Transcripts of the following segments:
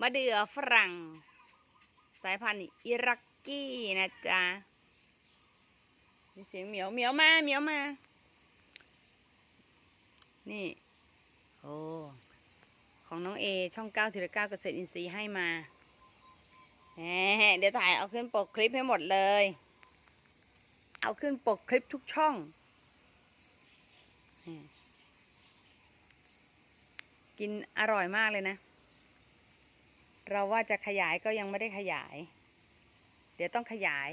มะเดื่อฝรั่ง สายพันธุ์อิรักกี้นะจ๊ะมีเสียงเหมียวเหมียวมาเหมียวมา นี่ โอ้ของน้องเอช่องเก้าทีละเก้าเกษตรอินทรีย์ให้มาเดี๋ยวถ่ายเอาขึ้นปกคลิปให้หมดเลย เอาขึ้นปกคลิปทุกช่อง กินอร่อยมากเลยนะ เราว่าจะขยายก็ยังไม่ได้ขยาย เดี๋ยวต้องขยาย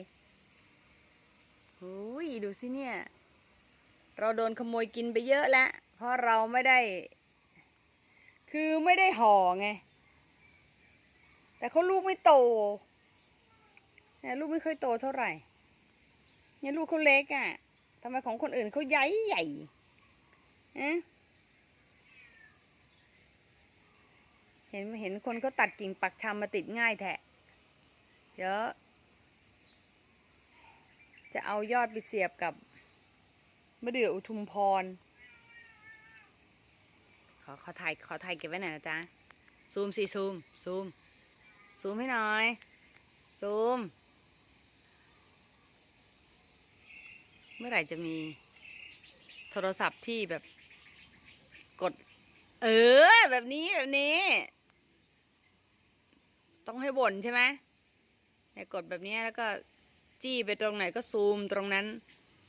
หูยดูสิเนี่ย เราโดนขโมยกินไปเยอะแล้ว เพราะเราไม่ได้ คือไม่ได้ห่อไง แต่เขาลูกไม่โตเนี่ยลูกไม่ค่อยโตเท่าไหร่ เนี่ยลูกเขาเล็กอะ่ะทำไมของคนอื่นเขาใหญ่ใหญ่ฮะ ห็นเห็นคนเขาตัดกิ่งปักชำมาติดง่ายแทะเดี๋ยวจะเอายอดไปเสียบกับมะเดื่ออุทุมพร ขอขอถ่ายขอถ่ายเก็บไว้หน่อยนะจ๊ะ ซูมสิซูม ซูม ซูมให้หน่อย ซูม เมื่อไหร่จะมีโทรศัพท์ที่แบบกด เออ แบบนี้แบบนี้ ต้องให้บ่นใช่ไหมเนี่ยกดแบบนี้แล้วก็จี้ไปตรงไหนก็ซูมตรงนั้น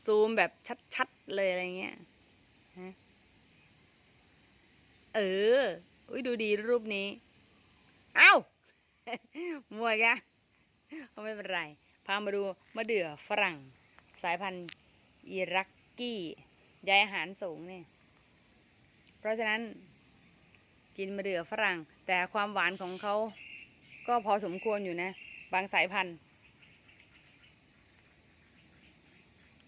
ซูมแบบชัดๆเลยอะไรเงี้ยเออ อุ้ยดูดีรูปนี้ เอ้ามัวแกเอาไม่เป็นไร พามาดูมะเดื่อฝรั่ง สายพันธุ์อิรักกี้ใยอาหารสูงเนี่ย เพราะฉะนั้นกินมะเดื่อฝรั่ง แต่ความหวานของเขา ก็พอสมควรอยู่นะ บางสายพันธุ์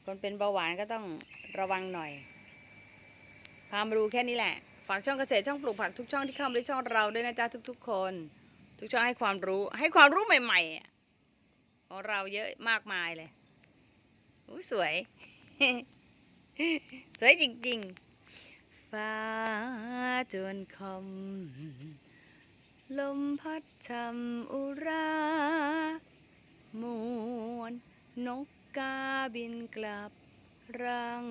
คนเป็นเบาหวานก็ต้องระวังหน่อยพามาดูแค่นี้แหละ ฝากช่องเกษตรช่องปลูกผักทุกช่องที่เข้ามาในช่องเราด้วยนะจ๊ะทุก ๆ คน ทุกช่องให้ความรู้ ให้ความรู้ใหม่ๆของเราเยอะมากมายเลยอุ้สวย สวยจริง ๆ ฟ้าจนคม ลมพัดชำอุรามวนนกกาบินกลับรัง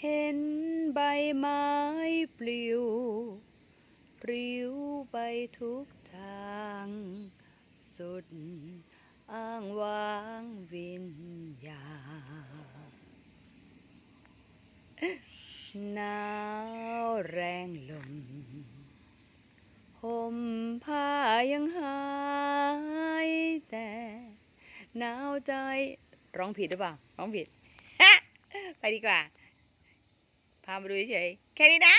เห็นใบไม้ปลิวปลิวไปทุกทาง สุดอ้างว้างวิญญาณ หนาวแรงลมห่มผ้ายังหายแต่หนาวใจ ร้องผิดหรือเปล่า ร้องผิด ไปดีกว่า พามาดูเฉยๆแค่นี้นะ